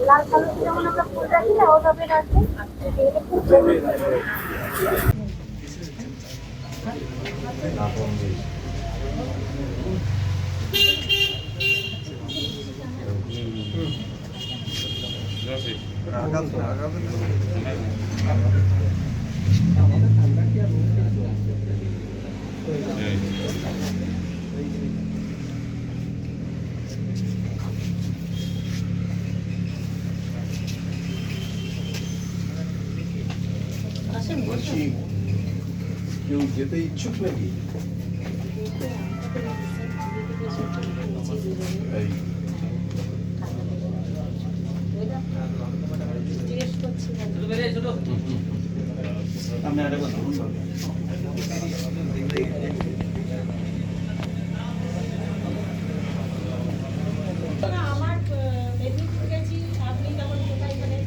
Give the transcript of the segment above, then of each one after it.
লাল কালো যেমন আমরা ফুল রাখি না ওভাবে রাখবে বলছি কেউ যেতে ইচ্ছুক নাকি এই আমার মেদিনীপুর গেছি আপনি তখন কোথায় মানে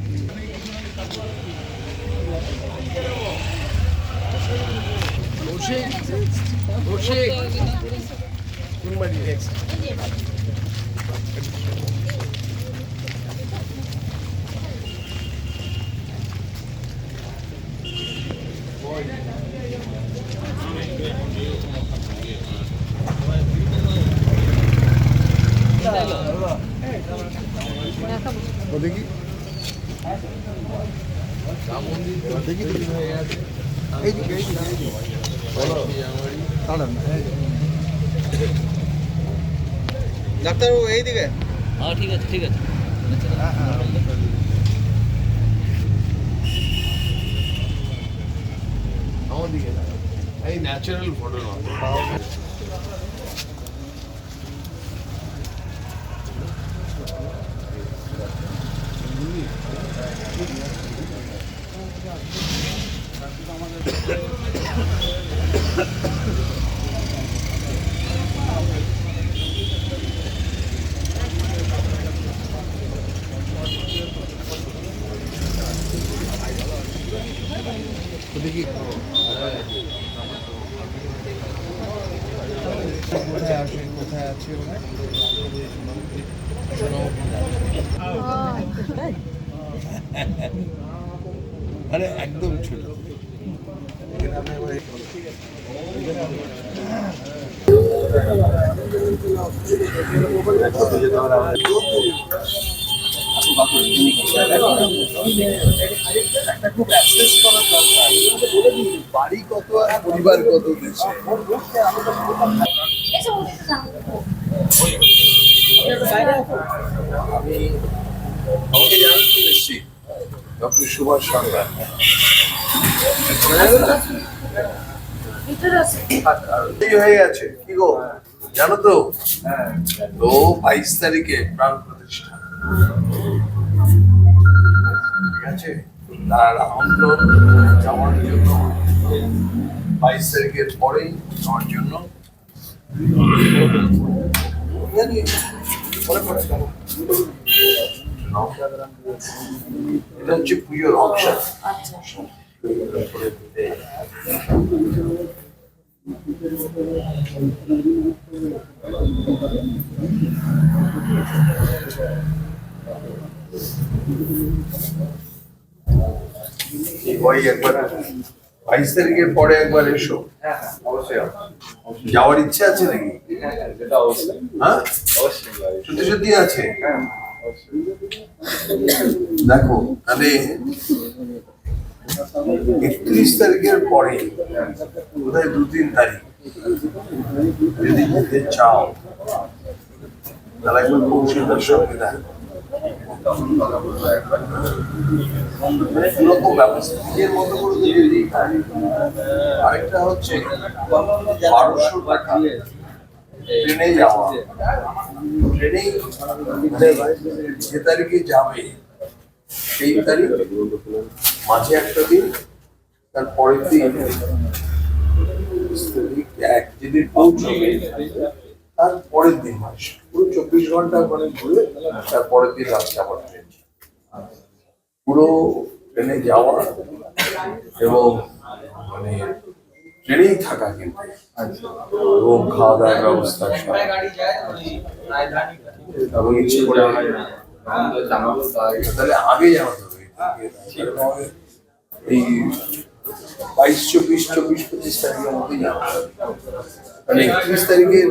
ও দেখি দেখি দেখি এইদিকে এইদিকে এইদিকে বলো দাঁড়ান এই যে। ডাক্তারবাবু এইদিকে হ্যাঁ ঠিক আছে ঠিক আছে হ্যাঁ, হ্যাঁ। আমার দিকে দাঁড়াও। এই ন্যাচারাল ফটো তো দেখি কোথায় আসে কোথায় আছে? আরে একদম ছোট বাড়ি কত পরিবার কত দেশে আমি আমাকে জানেন তো আছে হয়ে গেছে কি গো জানো তো তো বাইশ তারিখে প্রাণ প্রতিষ্ঠা আছে তার আমন্ত্রণ যাওয়ার জন্য বাইশ তারিখের জন্য পরে যাব। নাও। এটা হচ্ছে পুজোর অপশন ওই একবার বাইশ তারিখের পরে একবার এসো। যাওয়ার ইচ্ছা আছে নাকি? হ্যাঁ সত্যি সত্যি আছে? দেখো তাহলে একত্রিশ তারিখের পরে বোধহয় দু তিন তারিখ যদি যেতে চাও তাহলে একবার সঙ্গে দেখো। এরকম ব্যবস্থা নিজের মতো করে যদি আরেকটা হচ্ছে ট্রেনে যাওয়া যে তারিখে যাবে, সেই তারিখ, মাঝে একটা দিন, তার পরের দিন, এক যেদিন পৌঁছবে। তার পরের দিন মাস পুরো চব্বিশ ঘণ্টা ওখানে ঘুরে তার পরের দিন রাত্রে আবার ট্রেন পুরো ট্রেনে যাওয়া এবং মানে ট্রেনেই থাকা কিন্তু। এবং খাওয়া দাওয়ার ব্যবস্থা। এবং ইচ্ছে করে তাহলে আগে জানাতে হবে এই বাইশ চব্বিশ চব্বিশ পঁচিশ তারিখের মধ্যেই জানাতে হবে মানে একত্রিশ তারিখে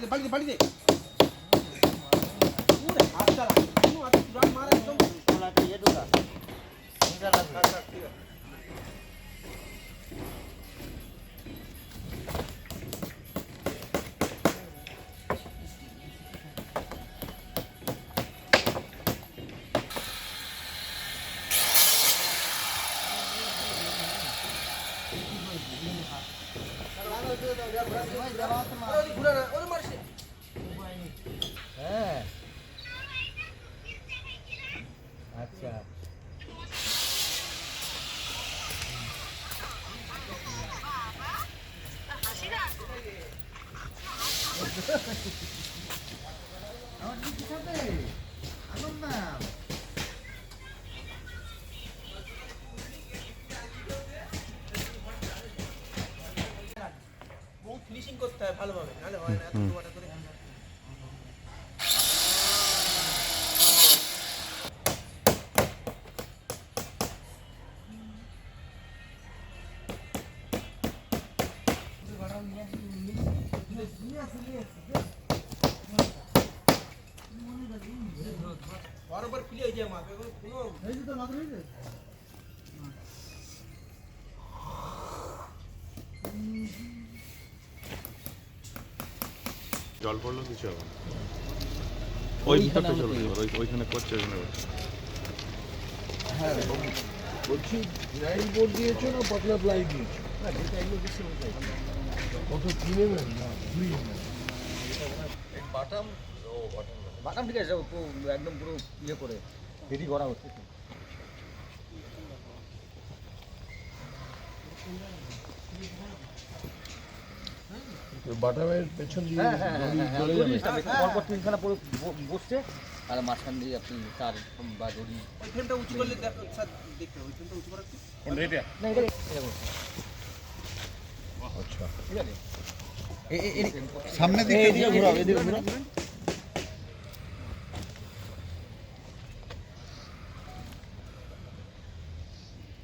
ಬಡಿದೆ ಬಡಿದೆ ಬಡಿದೆ Gracias. বহুত ফিনিশিং করতে হয় ভালোভাবে নাহলে হয় না বরাবর খুলে হয়ে যায় মাছ এখন কোনো জল পড়ল কিছু হবে ওই ভিতরটা চলে যাবে ওই ওইখানে করছে ওইখানে করছে বলছি লাইন বোর্ড দিয়েছ না পাতলা প্লাই দিয়েছ? কত কিনে নেন না দুই বাটাম ঠিক আছে একদম পুরো ইয়ে করে রেডি করা হচ্ছে। বাটামের পেছন দিয়ে হ্যাঁ হ্যাঁ হ্যাঁ পরপর তিনখানা পুরো বসছে আর মাঝখান দিয়ে আপনি তার বা দড়ি ওইখানটা উঁচু করলে দেখতে ওইখানটা উঁচু করা না এটা এটা আচ্ছা। ঠিক আছে? সামনে দিকে ঘোরাও এদিকে ঘোরাও।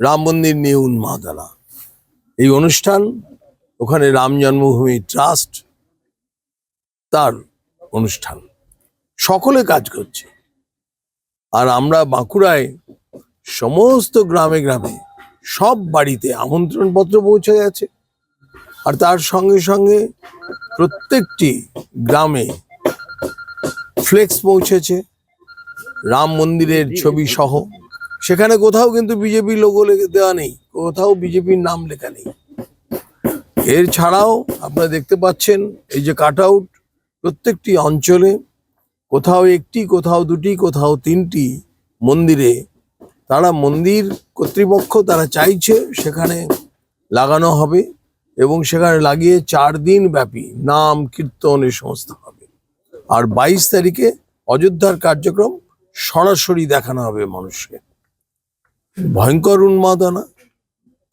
রাম মন্দির নিয়ে উন্মাদনা। এই অনুষ্ঠান, ওখানে রাম জন্মভূমি ট্রাস্ট তার অনুষ্ঠান। সকলে কাজ করছে। আর আমরা বাঁকুড়ায় সমস্ত গ্রামে গ্রামে সব বাড়িতে আমন্ত্রণ পত্র পৌঁছে গেছে। আর তার সঙ্গে সঙ্গে প্রত্যেকটি গ্রামে ফ্লেক্স পৌঁছেছে। রাম মন্দিরের ছবি সহ সেখানে কোথাও কিন্তু বিজেপি লোগো দেওয়া নেই, কোথাও বিজেপির নাম লেখা নেই। এর ছাড়াও আপনারা দেখতে পাচ্ছেন, এই যে কাট আউট প্রত্যেকটি অঞ্চলে কোথাও একটি, কোথাও দুটি, কোথাও তিনটি মন্দিরে তারা মন্দির কর্তৃপক্ষ তারা চাইছে সেখানে লাগানো হবে এবং সেখানে লাগিয়ে চার দিন ব্যাপী নাম, কীর্তন এই সমস্ত হবে। আর বাইশ তারিখে অযোধ্যার কার্যক্রম সরাসরি দেখানো হবে মানুষকে। ভয়ঙ্কর উন্মাদনা,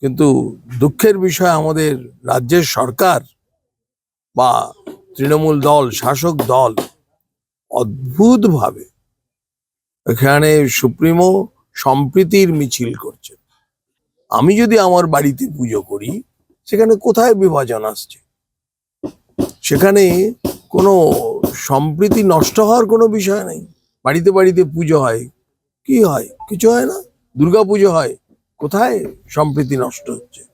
কিন্তু দুঃখের বিষয় আমাদের রাজ্যের সরকার বা তৃণমূল দল, শাসক দল অদ্ভুতভাবে এখানে সুপ্রিমো সম্প্রীতির মিছিল করছে। আমি যদি আমার বাড়িতে পুজো করি, সেখানে কোথায় বিভাজন আসছে? সেখানে কোনো সম্প্রীতি নষ্ট হওয়ার কোনো বিষয় নেই। বাড়িতে বাড়িতে পুজো হয়, কি হয়? কিছু হয় না? দুর্গা পুজো হয় কোথায়? সম্প্রীতি নষ্ট হচ্ছে।